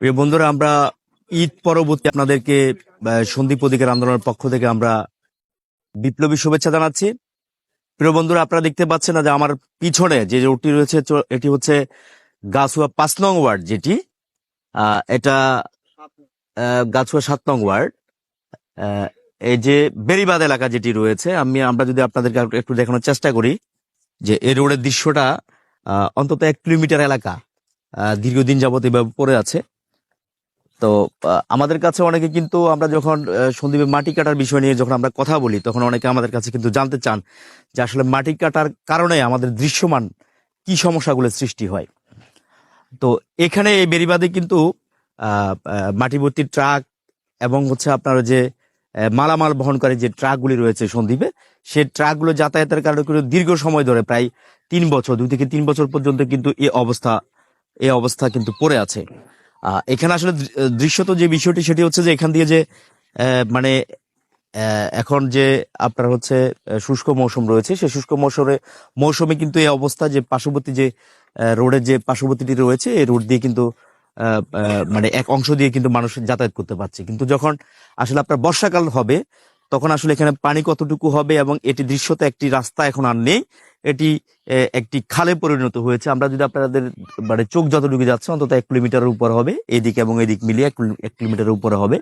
প্রিয় বন্ধুরা, আমরা ঈদ পরবর্তী আপনাদেরকে সন্দীপ অধিকার আন্দোলনের পক্ষ থেকে আমরা বিপ্লবী শুভেচ্ছা জানাচ্ছি। প্রিয় বন্ধুরা, আপনারা দেখতে পাচ্ছেন না যে আমার পিছনে যে রোডটি রয়েছে এটি হচ্ছে গাছুয়া পাঁচ নং ওয়ার্ড যেটি। এটা গাছুয়া সাত নং ওয়ার্ড। এই যে বেরিবাদ এলাকা যেটি রয়েছে, আমি, আমরা যদি আপনাদেরকে একটু দেখানোর চেষ্টা করি যে এই রোডের দৃশ্যটা অন্তত এক কিলোমিটার এলাকা দীর্ঘদিন যাবত এভাবে পড়ে আছে। তো আমাদের কাছে অনেকে কিন্তু আমরা যখন আহ, সন্দীপে মাটি কাটার বিষয় নিয়ে যখন আমরা কথা বলি তখন অনেকে আমাদের কাছে কিন্তু জানতে চান যে আসলে মাটি কাটার কারণে আমাদের দৃশ্যমান কি সমস্যাগুলো সৃষ্টি হয়। তো এখানে এই বেরিবাদে কিন্তু আহ, আহ, মাটি ভর্তি ট্রাক এবং হচ্ছে আপনার যে মালামাল বহনকারী যে ট্রাকগুলি রয়েছে সন্দীপে সে ট্রাকগুলো যাতায়াতের কারণে কিন্তু দীর্ঘ সময় ধরে প্রায় তিন বছর দুই থেকে তিন বছর পর্যন্ত কিন্তু এই অবস্থা এই অবস্থা কিন্তু পড়ে আছে। এখানে আসলে দৃশ্যত যে বিষয়টি সেটি হচ্ছে যে এখান দিয়ে যে মানে এখন যে আপনার হচ্ছে শুষ্ক মৌসুম রয়েছে, সে শুষ্ক মৌসুমে মৌসুমে কিন্তু এই অবস্থা যে পার্শ্ববর্তী যে রোডের যে পার্শ্ববর্তীটি রয়েছে, এই রোড দিয়ে কিন্তু মানে এক অংশ দিয়ে কিন্তু মানুষ যাতায়াত করতে পারছে। কিন্তু যখন আসলে আপনার বর্ষাকাল হবে, তখন আসলে এখানে পানি কতটুকু হবে এবং এটি দৃশ্যতে একটি রাস্তা এখন আর নেই। এটি একটি খালে পরিণত হয়েছে। আমরা যদি আপনাদের মানে চোখ যতটুকু যাচ্ছে, অন্তত এক কিলোমিটারের উপর হবে, এদিক এবং এদিক মিলিয়ে এক কিলো- এক কিলোমিটারের উপরে হবে।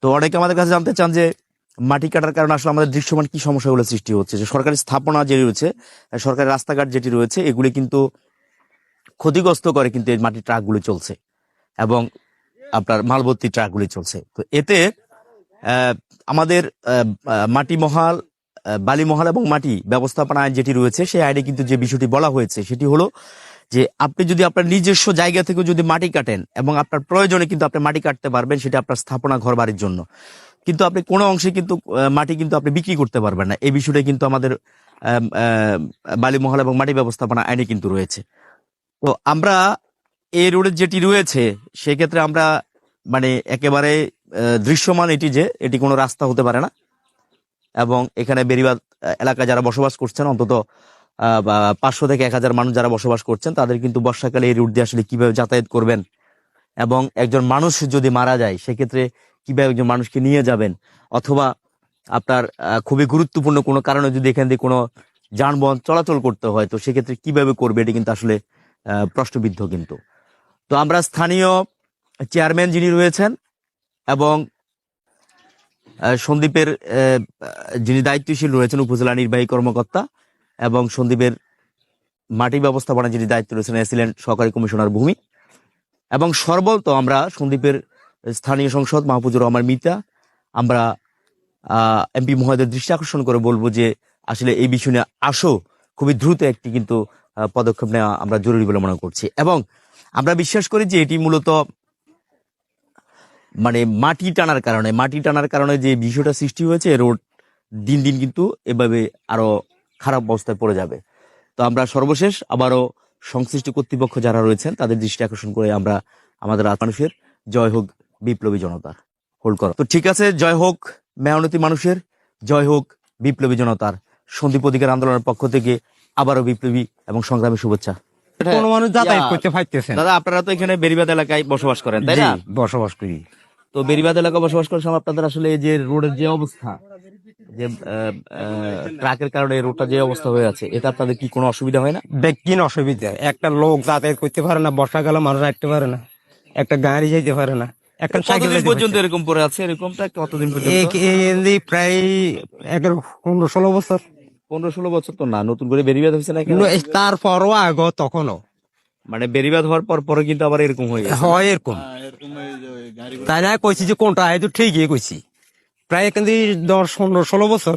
তো অনেকে আমাদের কাছে জানতে চান যে, মাটি কাটার কারণে আসলে আমাদের দৃশ্যমান কি সমস্যাগুলো সৃষ্টি হচ্ছে? যে সরকারি স্থাপনা যে রয়েছে, সরকারি রাস্তাঘাট যেটি রয়েছে, এগুলি কিন্তু ক্ষতিগ্রস্ত করে কিন্তু এই মাটির ট্রাকগুলি চলছে এবং আপনার মালবর্তী ট্রাকগুলি চলছে। তো এতে আমাদের মাটি মহাল আহ, বালি মহাল এবং মাটি ব্যবস্থাপনা আইন যেটি রয়েছে সেই আইনে কিন্তু যে বিষয়টি বলা হয়েছে সেটি হলো যে আপনি যদি আপনার নিজস্ব জায়গা থেকে যদি মাটি কাটেন এবং আপনার প্রয়োজনে কিন্তু আপনি মাটি কাটতে পারবেন সেটা আপনার স্থাপনা ঘর বাড়ির জন্য। কিন্তু আপনি কোনো অংশে কিন্তু মাটি কিন্তু আপনি বিক্রি করতে পারবেন না। এই বিষয়টা কিন্তু আমাদের আম, আহ, বালি মহল এবং মাটি ব্যবস্থাপনা আইনে কিন্তু রয়েছে। তো আমরা এই রোডের যেটি রয়েছে সেক্ষেত্রে আমরা মানে একেবারে দৃশ্যমান এটি যে এটি কোনো রাস্তা হতে পারে না। এবং এখানে বেরিবাদ এলাকায় যারা বসবাস করছেন, অন্তত পাঁচশো থেকে এক হাজার মানুষ যারা বসবাস করছেন, তাদের কিন্তু বর্ষাকালে এই রুট দিয়ে আসলে কীভাবে যাতায়াত করবেন? এবং একজন মানুষ যদি মারা যায়, সেক্ষেত্রে কীভাবে একজন মানুষকে নিয়ে যাবেন? অথবা আপনার খুবই গুরুত্বপূর্ণ কোনো কারণে যদি এখান দিয়ে কোনো যানবাহন চলাচল করতে হয়, তো সেক্ষেত্রে কীভাবে করবে? এটি কিন্তু আসলে প্রশ্নবিদ্ধ কিন্তু। তো আমরা স্থানীয় চেয়ারম্যান যিনি রয়েছেন এবং সন্দীপের যিনি দায়িত্বশীল রয়েছেন, উপজেলা নির্বাহী কর্মকর্তা এবং সন্দীপের মাটি ব্যবস্থাপনা যিনি দায়িত্ব রয়েছেন ছিলেন সহকারী কমিশনার ভূমি। এবং সর্বত আমরা সন্দীপের স্থানীয় সংসদ মাহফুজুর রহমান মিতা আমরা এমপি মহোদয়ের দৃষ্টি আকর্ষণ করে বলব যে আসলে এই বিষয় নিয়ে আসো, খুবই দ্রুত একটি কিন্তু পদক্ষেপ নেওয়া আমরা জরুরি বলে মনে করছি। এবং আমরা বিশ্বাস করি যে এটি মূলত মানে মাটি টানার কারণে মাটি টানার কারণে যে বিষয়টা সৃষ্টি হয়েছে রোড দিন দিন কিন্তু এভাবে আরও খারাপ অবস্থায় পড়ে যাবে। তো আমরা সর্বশেষ আবারও সংশ্লিষ্ট কর্তৃপক্ষ যারা রয়েছেন তাদের দৃষ্টি আকর্ষণ করে আমরা আমাদের মানুষের জয় হোক বিপ্লবী জনতার হোল্ড করো। তো ঠিক আছে জয় হোক মেহনতি মানুষের জয় হোক বিপ্লবী জনতার। সন্দীপ অধিকার আন্দোলনের পক্ষ থেকে আবারও বিপ্লবী এবং সংগ্রামী শুভেচ্ছা। কোনো মানুষ যাতায়াত করতে পারতেছে দাদা আপনারা তো এখানে বেরিবাদ এলাকায় বসবাস করেন তাই না? বসবাস করি। তো বেরিবাদ এলাকা বসবাস করার সময় আপনাদের আসলে এই যে রোডের যে অবস্থা যে ট্রাকের কারণে রোডটা যে অবস্থা হয়ে আছে এটা আপনাদের কি কোনো অসুবিধা হয় না? বেকিন অসুবিধা। একটা লোক যাতায়াত করতে পারে না বর্ষাকালে মানুষ রাখতে পারে না। একটা গাড়ি যেতে পারে না। একটা সাইকেল পর্যন্ত এরকম পড়ে আছে? এরকমটা কতদিন পর্যন্ত? প্রায় এগারো পনেরো ষোলো বছর। পনেরো ষোলো বছর তো না নতুন করে বেরিবাদ হয়েছে? তারপরও আগ তখনও। মানে বেরিবাদ হওয়ার পর পরে কিন্তু আবার এরকম হয়ে গেছে। হয় এরকম। তাই না কইছি যে কোনটা এই তো ঠিকই কইছি প্রায় থেকে দশ, পনেরো, ষোলো বছর।